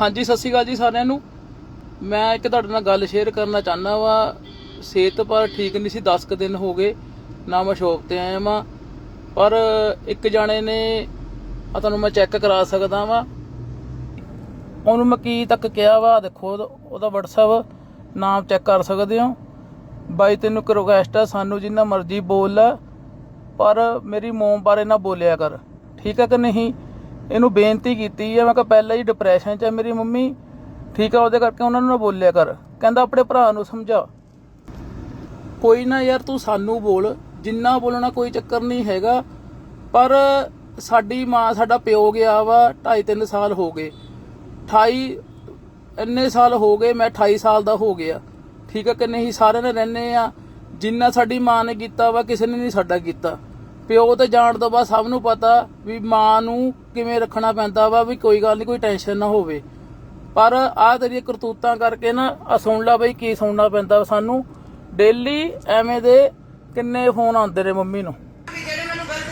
ਹਾਂਜੀ ਸਤਿ ਸ਼੍ਰੀ ਅਕਾਲ ਜੀ ਸਾਰਿਆਂ ਨੂੰ। ਮੈਂ ਇੱਕ ਤੁਹਾਡੇ ਨਾਲ ਗੱਲ ਸ਼ੇਅਰ ਕਰਨਾ ਚਾਹੁੰਦਾ ਵਾ। ਸਿਹਤ ਪਰ ਠੀਕ ਨਹੀਂ ਸੀ 10 ਕੁ ਦਿਨ ਹੋ ਗਏ। ਨਾ ਮੈਂ ਸ਼ੌਪ ਤੇ ਆਇਆ ਵਾਂ। ਪਰ ਇੱਕ ਜਾਣੇ ਨੇ ਆ ਤੁਹਾਨੂੰ ਮੈਂ ਚੈੱਕ ਕਰਾ ਸਕਦਾ ਵਾਂ। ਉਹਨੂੰ ਮੈਂ ਕੀ ਤੱਕ ਕਿਹਾ ਵਾ ਦੇਖੋ ਉਹਦਾ- ਉਹਦਾ WhatsApp ਨਾਮ ਚੈੱਕ ਕਰ ਸਕਦੇ ਹੋ। ਬਾਈ ਤੈਨੂੰ ਇੱਕ ਰਿਕੁਐਸਟ ਆ ਸਾਨੂੰ ਜਿੰਨਾ ਮਰਜ਼ੀ ਬੋਲ। ਲੈ, ਪਰ ਮੇਰੀ ਮੋਮ ਬਾਰੇ ਨਾ ਬੋਲਿਆ ਕਰ। ਠੀਕ ਹੈ ਕਿ ਨਹੀਂ? ਇਹਨੂੰ ਬੇਨਤੀ ਕੀਤੀ ਹੈ ਮੈਂ ਕਿਹਾ ਪਹਿਲਾਂ ਹੀ ਡਿਪਰੈਸ਼ਨ 'ਚ ਹੈ ਮੇਰੀ ਮੰਮੀ। ਠੀਕ ਆ, ਉਹਦੇ ਕਰਕੇ ਉਹਨਾਂ ਨੂੰ ਨਾ ਬੋਲਿਆ ਕਰ। ਕਹਿੰਦਾ ਆਪਣੇ ਭਰਾ ਨੂੰ ਸਮਝਾ। ਕੋਈ ਨਾ ਯਾਰ ਤੂੰ ਸਾਨੂੰ ਬੋਲ, ਜਿੰਨਾ ਬੋਲਣਾ ਕੋਈ ਚੱਕਰ ਨਹੀਂ ਹੈਗਾ। ਪਰ ਸਾਡੀ ਮਾਂ, ਸਾਡਾ ਪਿਓ ਗਿਆ ਵਾ 2.5 3 ਸਾਲ ਹੋ ਗਏ। 28 ਇੰਨੇ ਸਾਲ ਹੋ ਗਏ, ਮੈਂ 28 ਸਾਲ ਦਾ ਹੋ ਗਿਆ। ਠੀਕ ਆ ਕਿ ਨਹੀਂ ਸਾਰਿਆਂ ਨੇ ਰਹਿੰਦੇ ਆ। ਜਿੰਨਾ ਸਾਡੀ ਮਾਂ ਨੇ ਕੀਤਾ ਵਾ, ਕਿਸੇ ਨੇ ਨਹੀਂ ਸਾਡਾ ਕੀਤਾ। ਪਿਓ ਤੇ ਜਾਣ ਤੋਂ ਬਾਅਦ ਸਭ ਨੂੰ ਪਤਾ ਵੀ ਮਾਂ ਨੂੰ ਕਿਵੇਂ ਰੱਖਣਾ ਪੈਂਦਾ ਵਾ ਵੀ ਕੋਈ ਗੱਲ ਨਹੀਂ ਕੋਈ ਟੈਨਸ਼ਨ ਨਾ ਹੋਵੇ। ਪਰ ਆਹ ਤੇਰੀ ਕਰਤੂਤਾਂ ਕਰਕੇ ਨਾ ਆ ਸੁਣ ਲਾ ਬਈ ਕੀ ਸੁਣਨਾ ਪੈਂਦਾ ਸਾਨੂੰ। ਡੇਲੀ ਐਵੇਂ ਦੇ ਕਿੰਨੇ ਫੋਨ ਆਉਂਦੇ ਨੇ ਮੰਮੀ ਨੂੰ। ਵੀ ਜਿਹੜੇ ਮੈਨੂੰ ਗਲਤ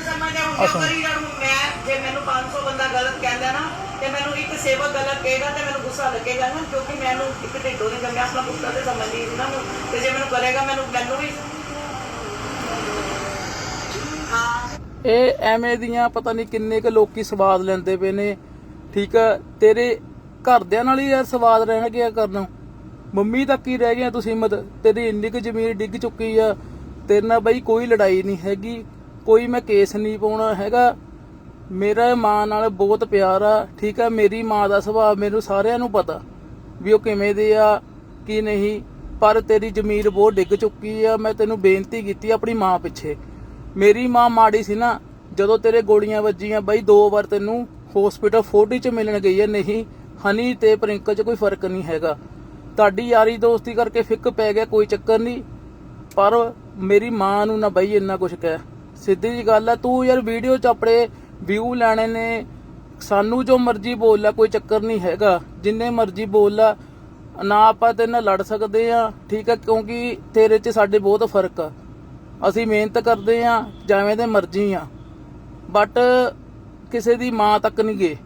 ਮੈਂ ਜੇ ਮੈਨੂੰ 500 ਬੰਦਾ ਗਲਤ ਕਹਿੰਦਾ ਨਾ ਤੇ ਮੈਨੂੰ ਇੱਕ ਸੇਵਕ ਗਲਤ ਕਹੇਗਾ ਤੇ ਮੈਨੂੰ ਗੁੱਸਾ ਲੱਗੇਗਾ ਨਾ ਕਿਉਂਕਿ ਮੈਨੂੰ ਇੱਕ ਢਿੱਡੋਂ ਨਹੀਂ ਜੰਮਿਆ ਆਪਣਾ ਪੁੱਤਰ ਤੇ ਸਮਝਦੀ ਸੀ ਨਾ ਨੂੰ। ਤੇ ਜੇ ਮੈਨੂੰ ਕਰੇਗਾ ਮੈਨੂੰ ਮੈਨੂੰ ਵੀ ਹਾਂ ਇਹ ਐਵੇਂ ਦੀਆਂ ਪਤਾ ਨਹੀਂ ਕਿੰਨੇ ਕੁ ਲੋਕੀ ਸਵਾਦ ਲੈਂਦੇ ਪਏ ਨੇ। ਠੀਕ ਆ, ਤੇਰੇ ਘਰਦਿਆਂ ਨਾਲ ਹੀ ਯਾਰ ਸਵਾਦ ਰਹਿਣਗੇ ਆ ਕਰਨਾ। ਮੰਮੀ ਤੱਕ ਹੀ ਰਹਿ ਗਿਆ ਤੁਸੀਂ ਮਤ ਤੇਰੀ ਇੰਨੀ ਕੁ ਜ਼ਮੀਨ ਡਿੱਗ ਚੁੱਕੀ ਆ। ਤੇਰੇ ਨਾਲ ਬਈ ਕੋਈ ਲੜਾਈ ਨਹੀਂ ਹੈਗੀ। ਕੋਈ ਮੈਂ ਕੇਸ ਨਹੀਂ ਪਾਉਣਾ ਹੈਗਾ। ਮੇਰਾ ਮਾਂ ਨਾਲ ਬਹੁਤ ਪਿਆਰ ਆ। ਠੀਕ ਆ, ਮੇਰੀ ਮਾਂ ਦਾ ਸੁਭਾਅ ਮੈਨੂੰ ਸਾਰਿਆਂ ਨੂੰ ਪਤਾ ਵੀ ਉਹ ਕਿਵੇਂ ਦੇ ਆ, ਕੀ ਨਹੀਂ। ਪਰ ਤੇਰੀ ਜ਼ਮੀਰ ਬਹੁਤ ਡਿੱਗ ਚੁੱਕੀ ਆ। ਮੈਂ ਤੈਨੂੰ ਬੇਨਤੀ ਕੀਤੀ ਆਪਣੀ ਮਾਂ ਪਿੱਛੇ। ਮੇਰੀ ਮਾਂ ਮਾੜੀ ਸੀ ਨਾ, ਜਦੋਂ ਤੇਰੇ ਗੋਲੀਆਂ ਵੱਜੀਆਂ ਬਈ, ਦੋ ਵਾਰ ਤੈਨੂੰ ਹਸਪੀਟਲ 40 ਚ ਮਿਲਣ ਗਈ ਹੈ, ਨਹੀਂ ਹਨੀ ਤੇ ਪ੍ਰਿੰਕਲ ਚ ਕੋਈ ਫ਼ਰਕ ਨਹੀਂ ਹੈਗਾ। ਤੁਹਾਡੀ ਯਾਰੀ ਦੋਸਤੀ ਕਰਕੇ ਫਿੱਕ ਪੈ ਗਿਆ, ਕੋਈ ਚੱਕਰ ਨਹੀਂ। ਪਰ ਮੇਰੀ ਮਾਂ ਨੂੰ ਨਾ ਬਈ ਇੰਨਾ ਕੁਝ ਕਹਿ। ਸਿੱਧੀ ਜੀ ਗੱਲ ਆ, ਤੂੰ ਯਾਰ ਵੀਡੀਓ ਚ ਆਪਣੇ ਵਿਊ ਲੈਣੇ ਨੇ। ਸਾਨੂੰ ਜੋ ਮਰਜ਼ੀ ਬੋਲ ਲੈ, ਕੋਈ ਚੱਕਰ ਨਹੀਂ ਹੈਗਾ। ਜਿੰਨੇ ਮਰਜ਼ੀ ਬੋਲ ਲੈ, ਨਾ ਆਪਾਂ ਤੇਰੇ ਨਾਲ ਲੜ ਸਕਦੇ ਆ ਠੀਕ ਆ, ਕਿਉਂਕਿ ਤੇਰੇ 'ਚ ਸਾਡੇ ਬਹੁਤ ਫ਼ਰਕ ਆ। ਅਸੀਂ ਮਿਹਨਤ ਕਰਦੇ ਆ, ਜਿਵੇਂ ਦੇ ਮਰਜ਼ੀ ਆ। ਬਟ ਕਿਸੇ ਦੀ ਮਾਂ ਤੱਕ ਨਹੀਂ ਗਏ।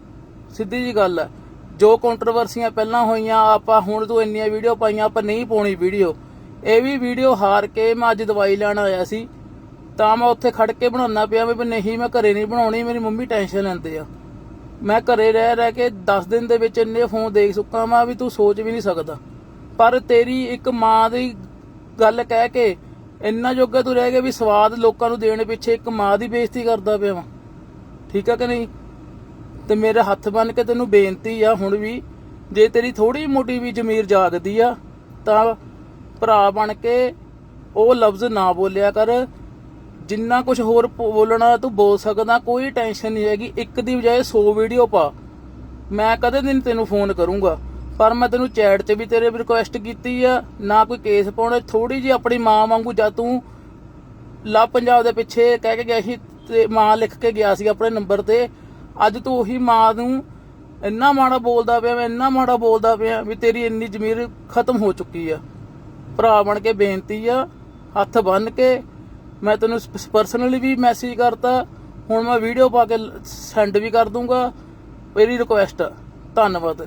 ਸਿੱਧੀ ਜੀ ਗੱਲ ਹੈ ਜੋ ਕੰਟਰੋਵਰਸੀਆਂ ਪਹਿਲਾਂ ਹੋਈਆਂ, ਆਪਾਂ ਹੁਣ ਤੋਂ ਇੰਨੀਆਂ ਵੀਡੀਓ ਪਾਈਆਂ, ਆਪਾਂ ਨਹੀਂ ਪਾਉਣੀ ਵੀਡੀਓ। ਇਹ ਵੀ ਵੀਡੀਓ ਹਾਰ ਕੇ ਮੈਂ ਅੱਜ ਦਵਾਈ ਲੈਣ ਆਇਆ ਸੀ। ਤਾਂ ਮੈਂ ਉੱਥੇ ਖੜ ਕੇ ਬਣਾਉਣਾ ਪਿਆ ਵੀ ਨਹੀਂ, ਮੈਂ ਘਰੇ ਨਹੀਂ ਬਣਾਉਣੀ, ਮੇਰੀ ਮੰਮੀ ਟੈਨਸ਼ਨ ਲੈਂਦੇ ਆ। ਮੈਂ ਘਰੇ ਰਹਿ ਰਹਿ ਕੇ 10 ਦਿਨ ਦੇ ਵਿੱਚ ਇੰਨੇ ਫੋਨ ਦੇਖ ਚੁੱਕਾ ਮੈਂ ਵੀ ਤੂੰ ਸੋਚ ਵੀ ਨਹੀਂ ਸਕਦਾ। ਪਰ ਤੇਰੀ ਇੱਕ ਮਾਂ ਦੀ ਗੱਲ ਕਹਿ ਕੇ ਇੰਨਾ ਜੋਗਾ ਤੂੰ ਰਹਿ ਗਿਆ ਵੀ ਸਵਾਦ ਲੋਕਾਂ ਨੂੰ ਦੇਣ ਪਿੱਛੇ ਇੱਕ ਮਾਂ ਦੀ ਬੇਇੱਜ਼ਤੀ ਕਰਦਾ ਪਿਆ ਵਾਂ। ਠੀਕ ਆ ਕਿ ਨਹੀਂ? ਤੇ ਮੇਰੇ ਹੱਥ ਬੰਨ ਕੇ ਤੈਨੂੰ ਬੇਨਤੀ ਆ ਹੁਣ ਵੀ, ਜੇ ਤੇਰੀ ਥੋੜੀ ਮੋਟੀ ਵੀ ਜ਼ਮੀਰ ਜਾਗਦੀ ਆ, ਤਾਂ ਭਰਾ ਬਣ ਕੇ ਉਹ ਲਫ਼ਜ਼ ਨਾ ਬੋਲਿਆ ਕਰ। ਜਿੰਨਾ ਕੁਝ ਹੋਰ ਬੋਲਣਾ ਤੂੰ ਬੋਲ ਸਕਦਾ, ਕੋਈ ਟੈਨਸ਼ਨ ਨਹੀਂ ਹੈਗੀ। ਇੱਕ ਦੀ ਬਜਾਏ 100 ਵੀਡੀਓ ਪਾ। ਮੈਂ ਕਦੇ ਦਿਨ ਤੈਨੂੰ ਫੋਨ ਕਰੂੰਗਾ। ਪਰ ਮੈਂ ਤੈਨੂੰ ਚੈਟ 'ਚ ਵੀ ਤੇਰੇ ਰਿਕੁਐਸਟ ਕੀਤੀ ਆ, ਨਾ ਕੋਈ ਕੇਸ ਪਾਉਣਾ ਥੋੜੀ ਜੀ ਆਪਣੀ ਮਾਂ ਵਾਂਗੂ ਜਾਂ ਤੂੰ ਲਾ ਪੰਜਾਬ ਦੇ ਪਿੱਛੇ ਕਹਿ ਕੇ ਗਿਆ ਸੀ ਤੇ ਮਾਂ ਲਿਖ ਕੇ ਗਿਆ ਸੀ ਆਪਣੇ ਨੰਬਰ ਤੇ। ਅੱਜ ਤੂੰ ਉਹੀ ਮਾਂ ਨੂੰ ਇੰਨਾ ਮਾੜਾ ਬੋਲਦਾ ਪਿਆ, ਮੈਂ ਇੰਨਾ ਮਾੜਾ ਬੋਲਦਾ ਪਿਆ ਵੀ ਤੇਰੀ ਇੰਨੀ ਜ਼ਮੀਰ ਖਤਮ ਹੋ ਚੁੱਕੀ ਆ। ਭਰਾ ਬਣ ਕੇ ਬੇਨਤੀ ਆ, ਹੱਥ ਬੰਨ ਕੇ ਮੈਂ ਤੈਨੂੰ ਪਰਸਨਲੀ ਵੀ ਮੈਸੇਜ ਕਰਤਾ, ਹੁਣ ਮੈਂ ਵੀਡੀਓ ਪਾ ਕੇ ਸੈਂਡ ਵੀ ਕਰ ਦੂੰਗਾ। ਮੇਰੀ ਰਿਕੁਐਸਟ ਆ। ਧੰਨਵਾਦ